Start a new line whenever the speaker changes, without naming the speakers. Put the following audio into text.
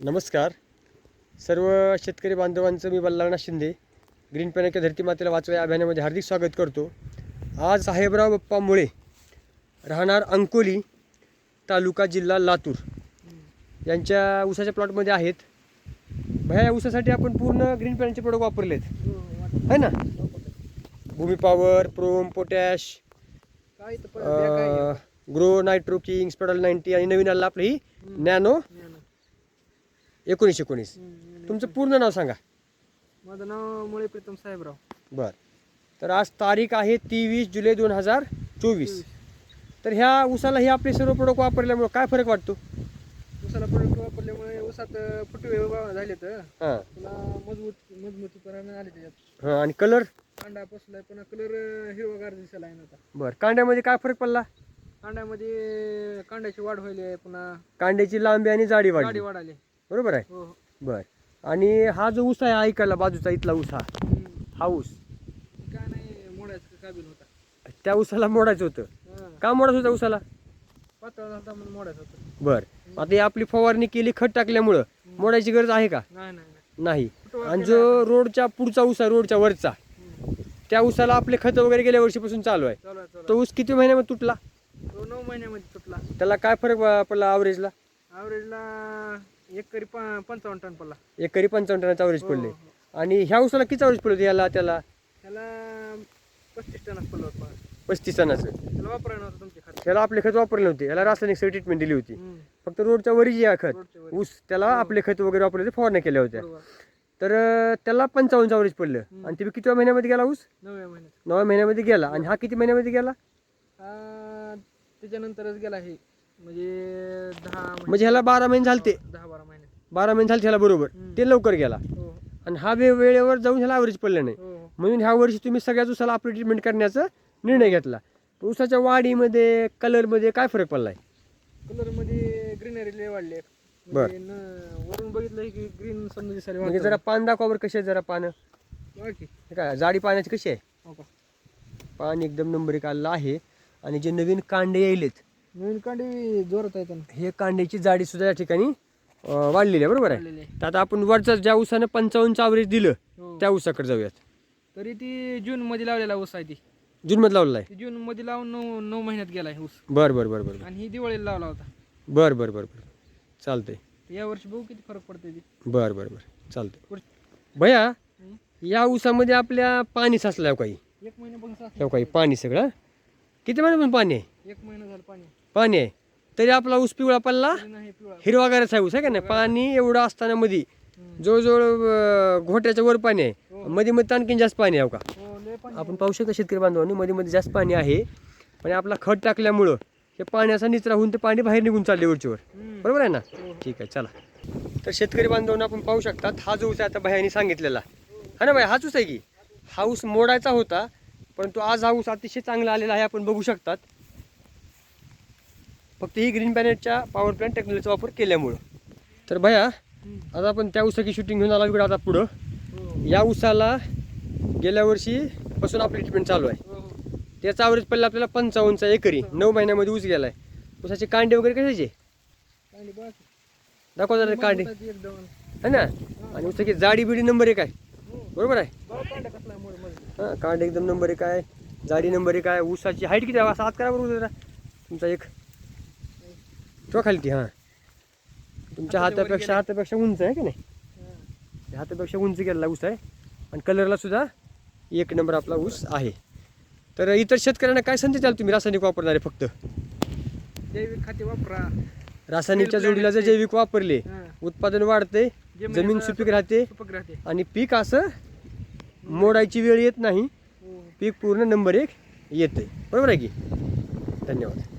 नमस्कार सर्व शेतकरी बांधवांचं मी बल्लाळनाथ शिंदे ग्रीन पॅनेच्या धरती मातेला वाचवा या अभियानामध्ये हार्दिक स्वागत करतो आज साहेबराव बाप्पा मुळे राहणार अंकोली तालुका जिल्हा लातूर यांच्या ऊसाच्या प्लॉटमध्ये आहेत भया या ऊसासाठी आपण पूर्ण ग्रीन पॅनचे प्रोडक्ट वापरले आहेत है ना भूमी पॉवर प्रोम पोटॅश
आहे.
ग्रो नायट्रो किंग स्पेडल नाईन्टी आणि नवीन आलं आपलं ही. नॅनो. एकोणीस. एकोणीस. तुमचं पूर्ण नाव सांगा.
माझं नाव मुळे प्रीतम साहेबराव.
बर. तर आज तारीख आहे तेवीस जुलै दोन हजार चोवीस. तर ह्या ऊसाला हे आपले सर्व प्रोडक्ट वापरल्यामुळे काय फरक वाटतो?
उसाला प्रोडक्ट वापरल्यामुळे उसात फुटवे झाले तर
हां.
पुन्हा मजबूत मजबूतीपणा आले त्याच्यात.
हां आणि कलर
कांडा बसलाय पुन्हा कलर हिरवागार दिसायला आहे ना आता.
बर कांड्यामध्ये काय फरक पडला?
कांड्यामध्ये कांड्याची वाढ व्हायली आहे पुन्हा
कांड्याची लांबी आणि जाडी
गाडी
वाढली
वाढाली.
बरोबर आहे?
हो हो.
बर. आणि हा जो ऊस आहे ऐकायला बाजूचा इथला ऊस हा. हा ऊस.
काय नाही मोडायचं काबिल होता?
त्या ऊसाला मोडायचं होतं. का मोडायचं होतं ऊसाला?
पातळ झाला म्हणून मोडायचं होतं.
बर. आता ही आपली फवारणी केली खत टाकल्यामुळं मोडायची गरज आहे का?
नाही नाही नाही.
नाही.
फुटवा
आणि जो रोडच्या पुढचा ऊस आहे रोडच्या वरचा
हम्म.
त्या ऊसाला आपले खत वगैरे गेल्या वर्षीपासून चालू आहे.
चालू आहे चालू
तो ऊस किती महिन्यामध्ये तुटला?
आहे. तो नऊ महिन्यामध्ये तुटला.
त्याला काय फरक वा- पडला ॲव्हरेजला
ॲव्हरेजला एक करी प- पंचावन्न टन पडला.
एकरी पंचावन्न टनाचा ॲव्हरेज
हो,
पडले.
हो.
आणि ह्या ऊसाला किती ॲव्हरेज पडलं याला त्याला?
त्याला पस्तीस टनच पडलं होतं
पस्तीस टनाचं.
त्याला वापरायला नव्हतं तुमचे खाते
त्याला आपले खत वापरले नव्हते याला रासायनिक ट्रीटमेंट दिली होती.
हम्म.
फक्त रोडच्या वरी जे आहे खत.
रोडच्या वर.
ऊस त्याला. आपले खत वगैरे वापरले होते फवारण्या केल्या होत्या.
बरोबर.
तर अं, त्याला पंचावन्न ॲव्हरेज पडलं. आणि ते किती महिन्यामध्ये गेला ऊस?
नवव्या महिन्यात.
नव्या महिन्यामध्ये गेला. आणि हा किती महिन्यामध्ये गेला?
हा त्याच्यानंतरच गेला हे. म्हणजे दहा महिने
म्हणजे ह्याला बारा महिने झालते.
दहा बारा
महिने झाले ह्याला बरोबर. ते लवकर गेला.
हो.
आणि हा वे वेळेवर जाऊन ह्याला ॲव्हरेज पडलं नाही.
हो.
म्हणून ह्या वर्षी तुम्ही सगळ्याच ऊसाला आपली ट्रीटमेंट करण्याचा निर्णय घेतला. ऊसाच्या वाढीमध्ये कलरमध्ये काय फरक पडलाय?
कलरमध्ये ग्रीनरी लय वाढले
बर.
म्हणजे वरून बघितलं की ग्रीन समजा दिसायला
म्हणजे जरा पान दाखवावर कशी आहे जरा पानं. हे काय जाडी पाण्याची कशी आहे?
हो.
पान एकदम नंबर एक आलेलं आहे. आणि जे नवीन कांडे यायलेत
नवीन कांडी जोरात आहे त्यांना
हे कांड्याची जाडी सुद्धा या ठिकाणी वाढलेली आहे बरोबर आहे. तर आता आपण वरचं ज्या ऊसानं पंचावन्नचं ॲव्हरेज दिलं
हो.
त्या ऊसाकडे जाऊयात.
तरी ती जून मध्ये लावलेला ऊस आहे ती.
जूनमध्ये लावलेला आहे?
जून मध्ये लावून नऊ नऊ महिन्यात गेलाय ऊस.
बरं बरं बरं बरं.
आणि ही दिवाळीला लावला होता.
बरं बरं बरं बरं. चालतंय.
या वर्षी बघू किती फरक पडते ती.
बरं बरं बरं. चालतंय. भया. या ऊसामध्ये आपल्या पाणी साचलं काही?
एक महिना पण साचलं
हे काही पाणी सगळं? किती महिन्यापासून पाणी आहे?
एक महिना झालं पाणी
पाणी आहे? तरी आपला ऊस पिवळा पडला? हिरवागारच आहे ऊस आहे का नाही? पाणी एवढं असताना मध्ये. जवळजवळ घोट्याच्या वर पाणी आहे.
हो.
मध्ये मध्ये आणखीन जास्त पाणी आहे हो का?
हो
आपण पाहू शकतो शेतकरी बांधवांनी मध्ये मध्ये जास्त पाणी आहे. पण आपला खत टाकल्यामुळं हे पाण्याचा निचरा होऊन ते पाणी बाहेर निघून चालले वरचीवर. बरोबर आहे ना. ठीक आहे चला. तर शेतकरी बांधवांना आपण पाहू शकतात हा जो ऊस आहे आता बाह्याने सांगितलेला. हा ना बाई हाच ऊस आहे की? हा ऊस मोडायचा होता परंतु आज हा ऊस अतिशय चांगला आलेला आहे आपण बघू शकतात. फक्त ही ग्रीन पॅनेटच्या पॉवर प्लॅन्ट टेक्नॉलॉजीचा वापर केल्यामुळं तर भया. आता आपण त्या ऊसाची शूटिंग घेऊन आला इकडे आता पुढं
हो.
या ऊसाला गेल्या वर्षी पासून आपली ट्रीटमेंट चालू आहे
हो, हो.
त्याचा ॲव्हरेज पडला आपल्याला पंचावन्नचा एकरी नऊ महिन्यामध्ये ऊस गेलाय ऊसाचे कांडे वगैरे कशाचे. दाखवा जरा कांडे
आहे.
है ना आणि ऊसाची जाडी बिडी नंबर एक आहे
हो.
बरोबर आहे
आहे.
हां कांडे एकदम नंबर एक आहे जाडी नंबर एक आहे ऊसाची हाईट किती आहे असा हात करा बरोबर जरा तुमचा एक तो खाली ती हां. तुमच्या हातापेक्षा हातापेक्षा उंच आहे का नाही. हातापेक्षा उंच गेलेला ऊस आहे. आणि कलरला सुद्धा एक नंबर आपला ऊस आहे. तर इतर शेतकऱ्यांना काय संदेश द्याल तुम्ही? रासायनिक वापरणारे फक्त.
जैविक खाते वापरा.
रासायनिकच्या जोडीला जर जैविक वापरले. उत्पादन वाढते जमीन सुपीक राहते
सुपीक राहते.
आणि पीक असं मोडायची वेळ येत नाही.
हो.
पीक पूर्ण नंबर एक येते बरोबर आहे की? धन्यवाद.